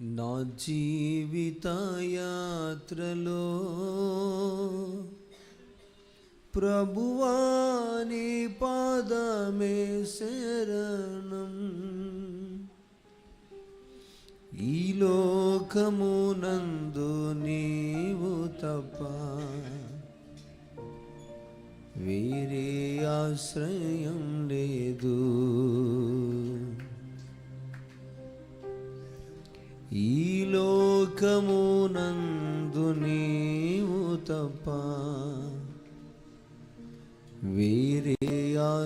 నా జీవిత యాత్రలో ప్రభువాని పాదమే శరణం. ఈ లోకమునందు నీవు తప్ప వేరే ఆశ్రయం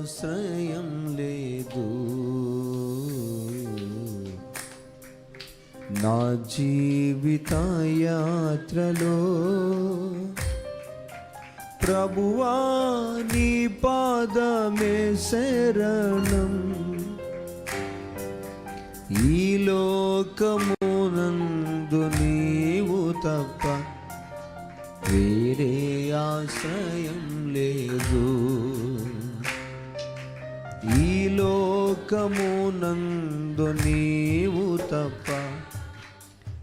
ఆశ్రయం లేదు. నా జీవిత యాత్రలో ప్రభువా నీ పాదమే శరణం. ఈ లోకమునందు నీవు తప్ప వేరే ఆశ్రయం లేదు. లోకమునందు నీవు తప్ప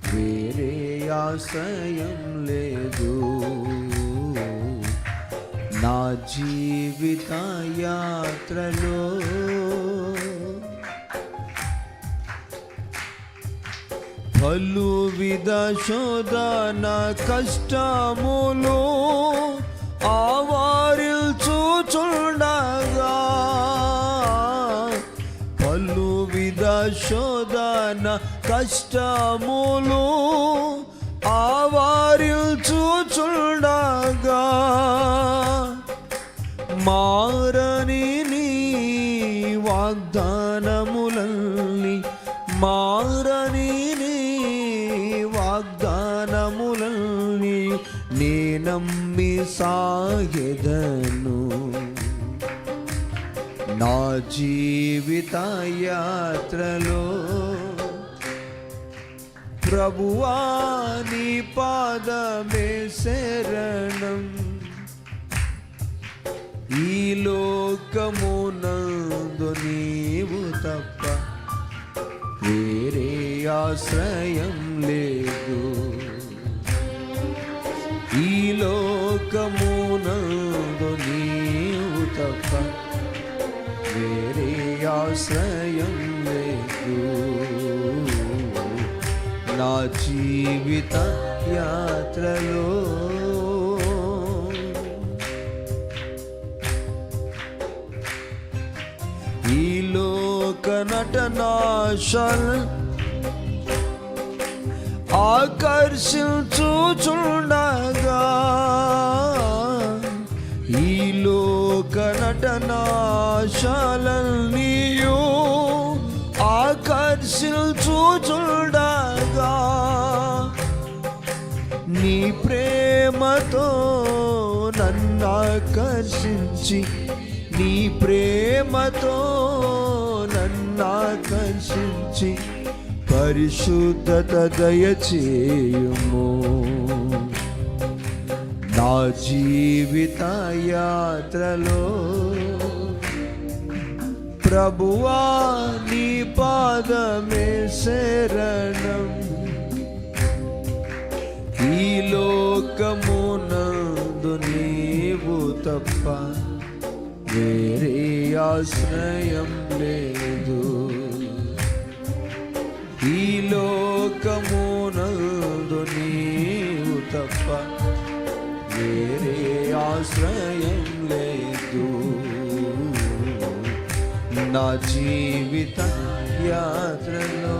వేరే ఆశయం లేదు. నా జీవిత యాత్రలో పలు విధ శోధన కష్టములు ఆవారిల్చుచుండగా శోధన కష్టములు ఆవారిల్చుచుండగా మారని నీ వాగ్దానములల్ని మారని నీ వాగ్దానములల్ని నే నమ్మి సాగెదను. నా జీవిత యాత్రలో ప్రభువాని పాదమే శరణం. ఈ లోకమునందు నీవు తప్ప వేరే ఆశ్రయం లేదు. ఈ లోకమునందు నీవు తప్ప ఆశ్రయం లేదు. నా జీవిత యాత్రలో ఈ లోక నటనాశల్ ఆకర్షించుచుండగా. ఈ లోక నటనాశలన్నీయు ఆకర్షించుచుండగా నీ ప్రేమతో నన్ను ఆకర్షించి నీ ప్రేమతో నన్ను ఆకర్షించి పరిశుద్ధత దయచేయుము. నా జీవిత యాత్రలో ప్రభువా నీ పాదమే శరణం. ఈ లోకమునందు నీవు తప్ప వేరే ఆశ్రయం లేదు. ఈ లోకమునందు నీవు తప్ప వేరే ఆశ్రయం నా జీవిత యాత్రలో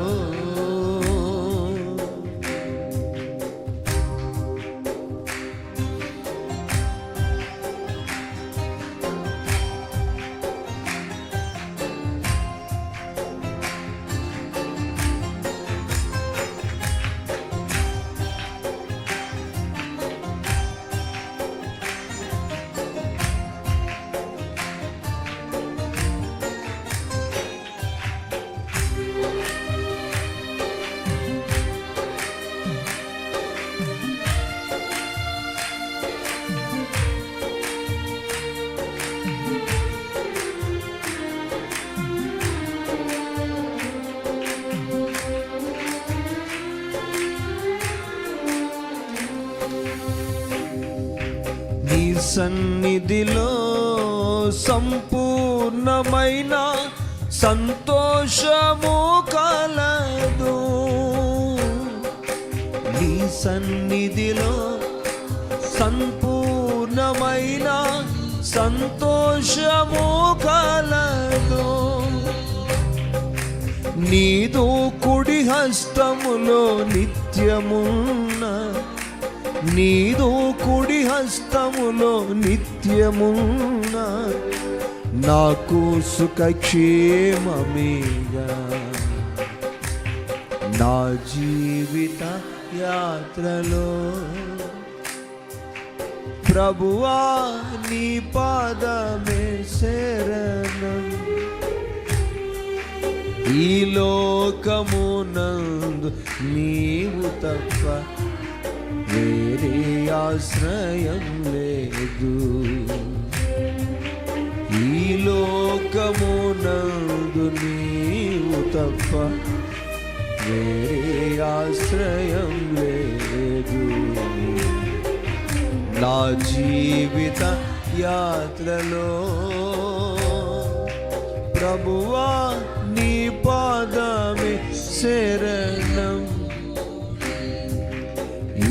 సన్నిధిలో సంపూర్ణమైన సంతోషము కలదు. నీ సన్నిధిలో సంపూర్ణమైన సంతోషము కలదు. నీదు కుడి హస్తములో నిత్యమున్న నీదో కుడి హస్తములో నిత్యమున్న నాకు సుఖక్షేమమేగా. నా జీవిత యాత్రలో ప్రభువా నీ పాదమే శరణం. ఈ లోకమునందు నీవు తప్ప వేరే ఆశ్రయం లేదు. ఈ లోకమునందు నీవు తప్ప వేరే ఆశ్రయం లేదు. నా జీవిత యాత్రలో ప్రభువా నీ పాదమే శరణ.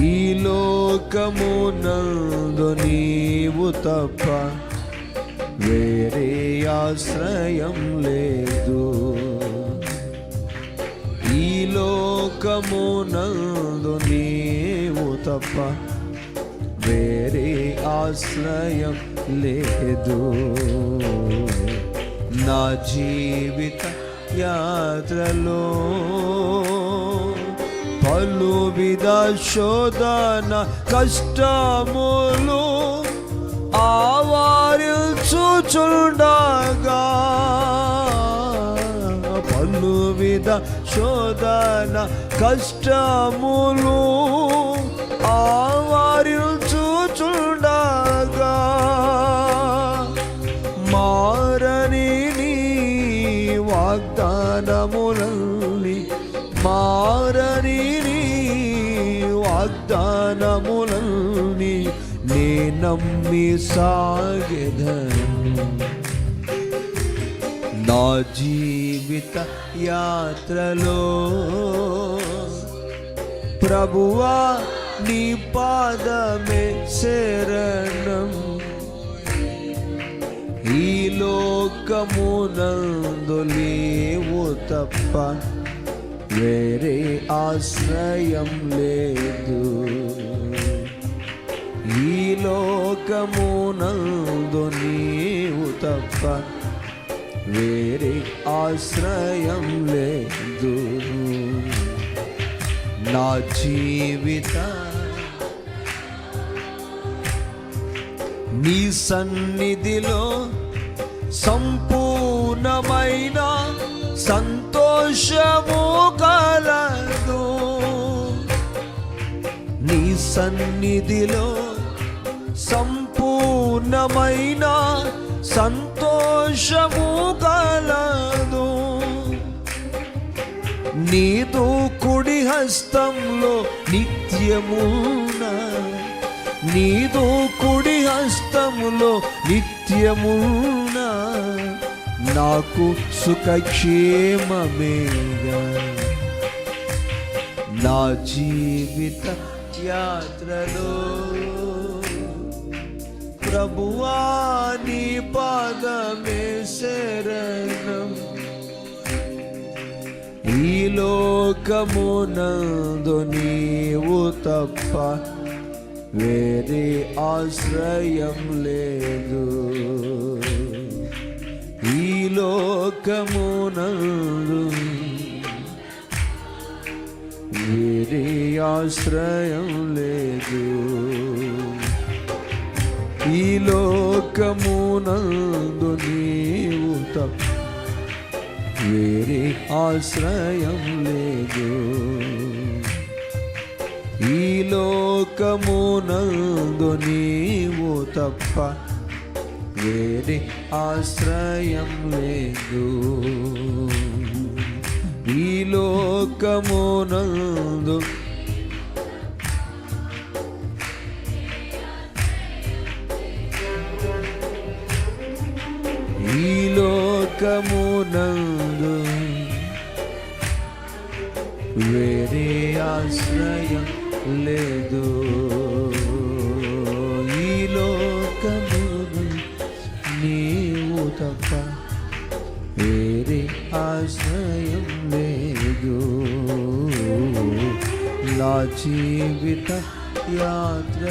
ఈ లోకమునందు నీవు తప్ప వేరే ఆశ్రయం లేదు. ఈ లోకమునందు నీవు తప్ప వేరే ఆశ్రయం లేదు. నా జీవిత యాత్రలో పలు విధ శోధన కష్టములు ఆవారిల్చుచుండగా పలు విధ శోధన కష్టములు ఆవారిల్ నే నమ్మి సాగెదను. నా జీవిత యాత్రలో ప్రభువా నీ పాదమే శరణం. ఈ లోకమునందు లేవు తప్ప వేరే ఆశ్రయం లేదు. లోకమునందు నీవు తప్ప వేరే ఆశ్రయం లేదు. నా జీవిత నీ సన్నిధిలో సంపూర్ణమైన సంతోషము కలదు. నీ సన్నిధిలో సంపూర్ణమైన సంతోషము కలదు. నీదు కుడి హస్తంలో నిత్యమున నీదు కుడి హస్తములో నిత్యమున నాకు సుఖక్షేమమేగా. నా జీవిత యాత్రలో ప్రభువా నీ పాదమే శరణం. ఈ లోకమునందు నీవు తప్ప వేరే ఆశ్రయం లేదు. ఈ లోకమునందు వేరే ఆశ్రయం లేదు. ఈ లోకమునందు నీవు తప్ప వేరే ఆశ్రయం లేదు. ఈ లోకమునందు నీవు తప్ప వేరే ఆశ్రయం లేదు. ఈ లోకమునందు లోకమునందు వేరే ఆశ్రయం లేదు. ఈ లోకమును నీవు తప్ప వేరే ఆశ్రయం లేదు. నా జీవిత యాత్ర